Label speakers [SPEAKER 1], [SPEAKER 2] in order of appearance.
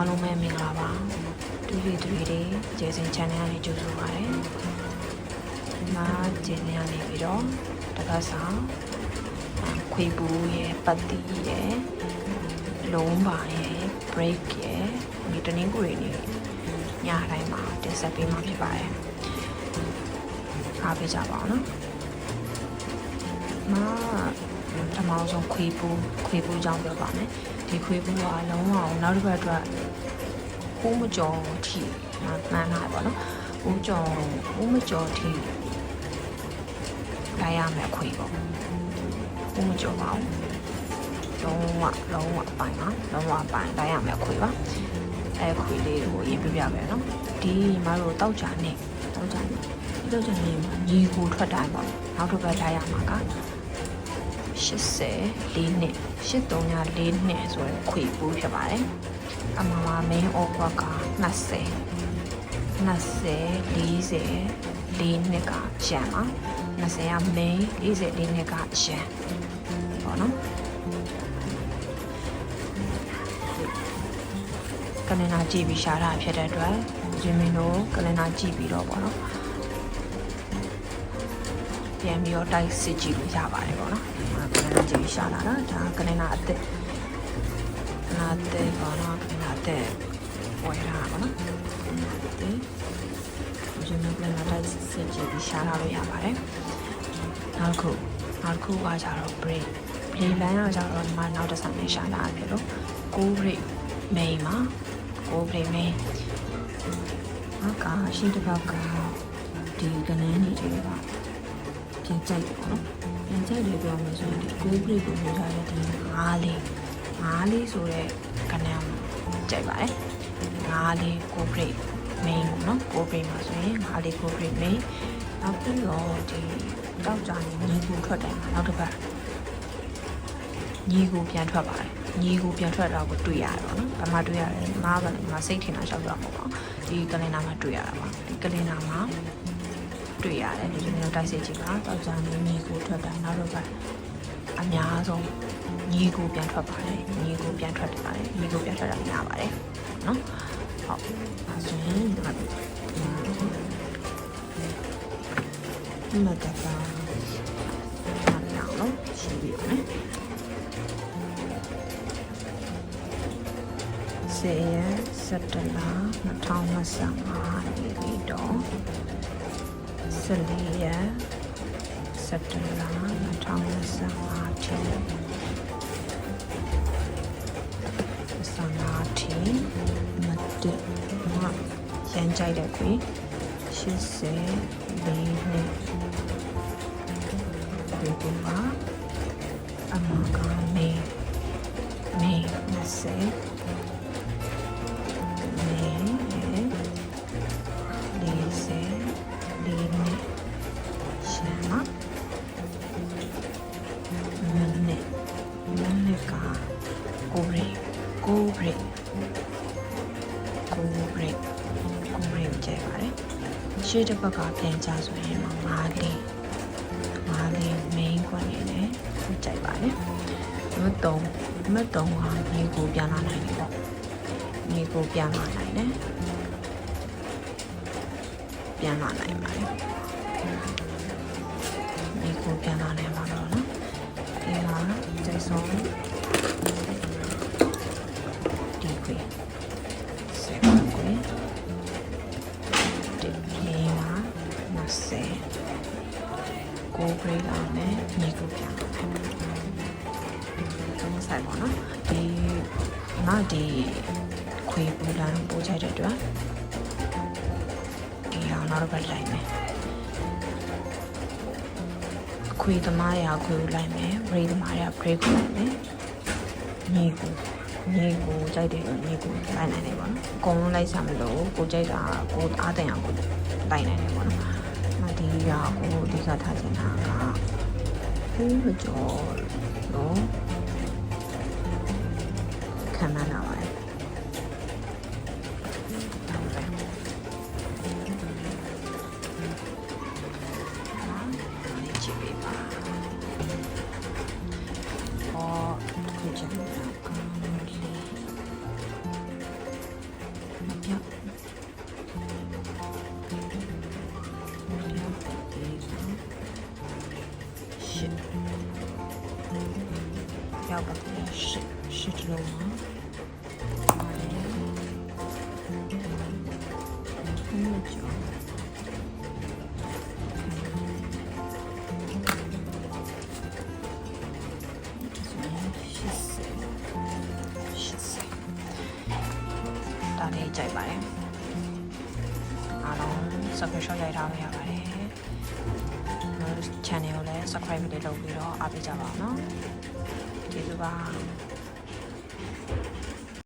[SPEAKER 1] အားလုံးပဲမင်္ဂလာပါတူရီတူရီတွေကျေစင် channel ကနေကြိုဆိုပါရစေဒီမှာကျေစင်ကနေပြီးတော့တပတ်ဆောင်ခွေပူရဲ့ပတ်တီရဲ့လုံးပါရဲ့ break ရဲ့ဒီတနင်္ဂနွေနေ့ညတိုင်းမှာတင်ဆက်ပေးမှာဖြစ်ပါတယ်အားပေးကြပါအောင်နော်မှာပထမဆုံးခွေပူခွေပူကြောင်းပြောပါမယ် ဒီခွေပူကလုံးဝနောက်တစ်ပတ်အတွက်ကိုးမကြော်ထီမှန်တာပေါ့နော်ဦးကြော်ဦးမကြော်ထီလိုက်ရမယ်ခွေပေါ့ဦးမကြော်ပါဘူးလုံးဝလုံးဝပိုင်ပါလုံးဝပိုင်လိုက်ရမယ်ခွေပါအဲခွေလေးကိုရေးပြပြမယ်နော်ဒီမတို့တောက်ကြနေတောက်ကြနေတောက်ကြနေမှာညီကိုထွက်တိုင်းပေါ့နောက်တစ်ပတ်လိုက်ရမှာက 80လေးနှစ်83ည4နှစ်ဆိုရယ်ခွေပူးဖြစ်ပါတယ်အမမ main offer က20 20 40လေးနှစ်ကကျန်ပါ20က main 40လေးနှစ်ကကျန်ပေါ့နော်ကလင်နာကြည့်ပြီးရှားတာဖြစ်တဲ့အတွက်ဂျင်မင်တို့ကလင်နာကြည့်ပြီးတော့ပေါ့နော်ပြန်ပြီးတော့တိုက်စစ်ကြည့်လို့ရပါတယ်ပေါ့နော် ကလင်နာကြည့်ပြီးရှားလာတာဒါကလင်နာအသက်နာတဲ့ပေါ့နော်ကလင်နာတဲ့ဝယ်တာပေါ့နော်ဒီဂျင်မင်ကလင်နာတိုက်စစ်ကြည့်ပြီးရှားလာလို့ရပါတယ်နောက်တစ်ခုနောက်တစ်ခုကကြတော့ break break line ကကြတော့ဒီမှာနောက်တစ်ဆနဲ့ရှားလာတယ်လို့ကို break main မှာကို break main အကာရှိတစ်ပေါက်ကဒီကနန်းနေတယ်ပါပြန်ကြိုက်တယ်ပေါ့နော် ပြန်ကြိုက်တယ်ပြောမှဆိုရင်ဒီကို break ကိုပြောထားတဲ့ဒီငါးလေးငါးလေးဆိုတဲ့ကနန်းကြိုက်ပါတယ်ငါးလေးကို break main ပေါ့နော်ကို break မှာဆိုရင်ငါးလေးကို break main နောက်ပြီးတော့ဒီတောက်ကြနေညီကိုထွက်တယ်မှာနောက်တစ်ပတ်ညီကိုပြန်ထွက်ပါတယ်ညီကိုပြန်ထွက်တာကိုတွေ့ရတယ်ပေါ့နော်။ဘာမှတွေ့ရတယ်။မားကလည်းမာစိတ်ထင်တာရှောက်တော့မဟုတ်ပါဘူး။ဒီကလင်နာမှာတွေ့ရတာပါ။ဒီကလင်နာမှာ တွေ့ရတယ်ဒီလိုမျိုးတိုက်စစ်ကြီးကတောက်ကြနေညီကိုထွက်တာနောက်တော့ကအများဆုံးညီကိုပြန်ထွက်ပါတယ်။ညီကိုပြန်ထွက်တယ်ပါတယ်။ညီကိုပြန်ထွက်တာများပါတယ်။နော်။ဟုတ်။အဲဆိုရင်ဒီမှာဒီမှာတက်တာနောက်တော့ရှိပြီနော်။စေရ17လ2025နေ့လီတော့ 14ရက်17လ2025ထင်းစနာတီမတ်မရန်ကြိုက်တဲ့ကွေ80လေးနှစ်ဒီကူပါအမကမေမေ20 ရှေ့တစ်ဘက်ကပြန်ကြဆိုရင်ငါးလေးငါးလေး main ခွက်နေတယ်ကြိုက်ပါတယ်မတုံမတုံဟာမြေကိုပြန်လာနိုင်တယ်ပေါ့မြေကိုပြန်လာနိုင်တယ်ပြန်လာနိုင်ပါတယ်မြေကိုပြန်လာနိုင်ပါတော့နော်ဒီဟာကျဆုံးဒီခွေစေခွေဒီပြေးမှာမဆဲ ကိုဂရိတ်လာမယ်မြေကိုပြန်တော့ဆိုင်ပါနော်ဒီငါဒီခွေပူလန်းပို့ချိုက်တဲ့အတွက်ဒီဟာနောက်တော့လိုက်မယ်ခွေသမားရခွေကိုလိုက်မယ်ဘရိတ်သမားရဘရိတ်ကိုလိုက်မယ်မြေကိုမြေကိုကြိုက်တယ်မြေကိုလိုက်နိုင်တယ်ပေါ့နော်အကုန်လုံးလိုက်စားမလို့ကိုကြိုက်တာကိုအားတင်အောင်ကိုလိုက်နိုင်တယ်ပေါ့နော်မ ဒီရကိုအဓိကထားချင်တာကဘူးမကျော်နော်ခံမှန်းတာပါလေ ရှစ်ရှစ်တလုံးပါပါတယ်ဘယ်လိုကြောရှစ်စရှစ်စဒါလေးကြိုက်ပါတယ်အားလုံး subscribe ရိုက်ထားလို့ရပါတယ် channel ကိုလည်း subscribe လေးလုပ်ပြီးတော့အားပေးကြပါအောင်နော် ကျေးဇူးပါ